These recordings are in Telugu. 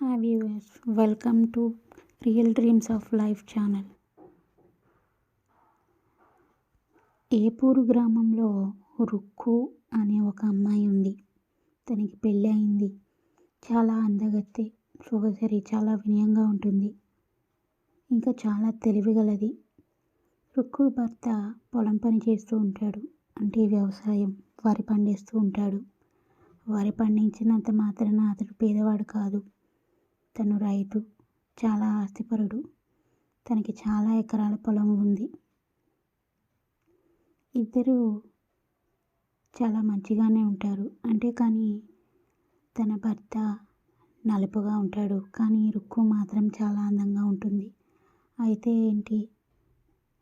Hi viewers welcome to real dreams of life channel Epuru గ్రామంలో రుక్కు అనే ఒక అమ్మాయి ఉంది. తనకి పెళ్ళి అయింది. చాలా అందగత్తె సొగసరి చాలా వినయంగా ఉంటుంది. ఇంకా చాలా తెలివిగలది. రుక్కు భర్త పొలం పని చేస్తూ ఉంటాడు. అంటే వ్యవసాయం వరి పండిస్తూ ఉంటాడు. వరి పండించినంత మాత్రాన అతడు పేదవాడు కాదు. తను రైతు చాలా ఆస్తిపరుడు. తనకి చాలా ఎకరాల పొలం ఉంది. ఇద్దరు చాలా మంచిగానే ఉంటారు. అంటే కానీ తన భర్త నలుపుగా ఉంటాడు. కానీ రుక్కు మాత్రం చాలా అందంగా ఉంటుంది. అయితే ఏంటి?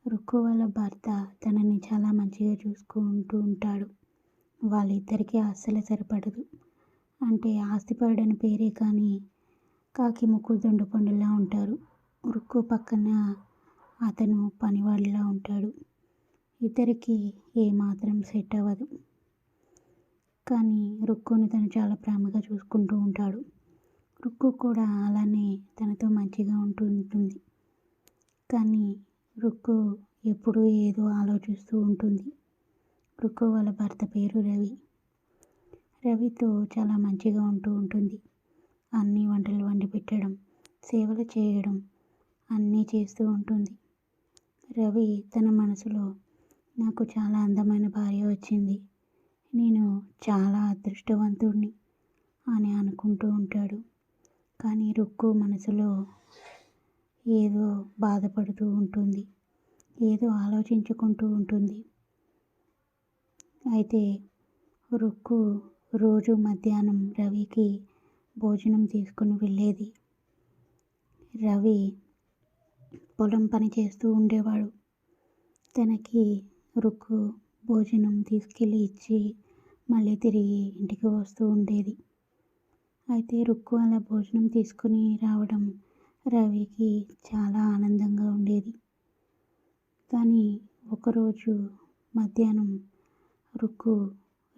రుక్కు వాళ్ళ భర్త తనని చాలా మంచిగా చూసుకుంటూ ఉంటాడు. వాళ్ళిద్దరికీ అస్సలు సరిపడదు. అంటే ఆస్తిపరుడని పేరే కానీ కాకి ముక్కు దొండు పండులా ఉంటారు. ఉరుక్కు పక్కన అతను పనివాడిలా ఉంటాడు. ఇద్దరికి ఏమాత్రం సెట్ అవ్వదు. కానీ రుక్కుని తను చాలా ప్రేమగా చూసుకుంటూ ఉంటాడు. రుక్కు కూడా అలానే తనతో మంచిగా ఉంటూ ఉంటుంది. కానీ రుక్కు ఎప్పుడూ ఏదో ఆలోచిస్తూ ఉంటుంది. రుక్కు వాళ్ళ భర్త పేరు రవి. రవితో చాలా మంచిగా ఉంటూ ఉంటుంది. అన్ని వంటలు వండి పెట్టడం సేవలు చేయడం అన్నీ చేస్తూ ఉంటుంది. రవి తన మనసులో నాకు చాలా అందమైన భార్య వచ్చింది. నేను చాలా అదృష్టవంతుడిని అని అనుకుంటూ ఉంటాడు. కానీ రుక్కు మనసులో ఏదో బాధపడుతూ ఉంటుంది. ఏదో ఆలోచించుకుంటూ ఉంటుంది. అయితే రుక్కు రోజు మధ్యాహ్నం రవికి భోజనం తీసుకుని వెళ్ళేది. రవి పొలం పని చేస్తూ ఉండేవాడు. తనకి రుక్కు భోజనం తీసుకెళ్ళి ఇచ్చి మళ్ళీ తిరిగి ఇంటికి వస్తూ ఉండేది. అయితే రుక్కు అలా భోజనం తీసుకుని రావడం రవికి చాలా ఆనందంగా ఉండేది. కానీ ఒకరోజు మధ్యాహ్నం రుక్కు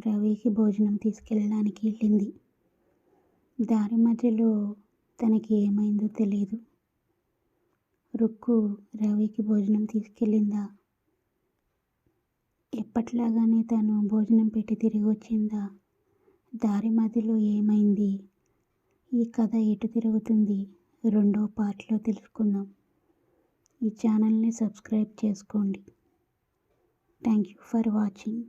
రవికి భోజనం తీసుకెళ్ళడానికి వెళ్ళింది. దారి మధ్యలో తనకి ఏమైందో తెలియదు రుక్కు రవికి భోజనం తీసుకెళ్ళిందా? ఎప్పట్లాగానే తను భోజనం పెట్టి తిరిగి వచ్చిందా? దారి మధ్యలో ఏమైంది? ఈ కథ ఎటు తిరుగుతుంది? రెండో పార్ట్లో తెలుసుకుందాం. ఈ ఛానల్ని సబ్స్క్రైబ్ చేసుకోండి. Thank you for watching.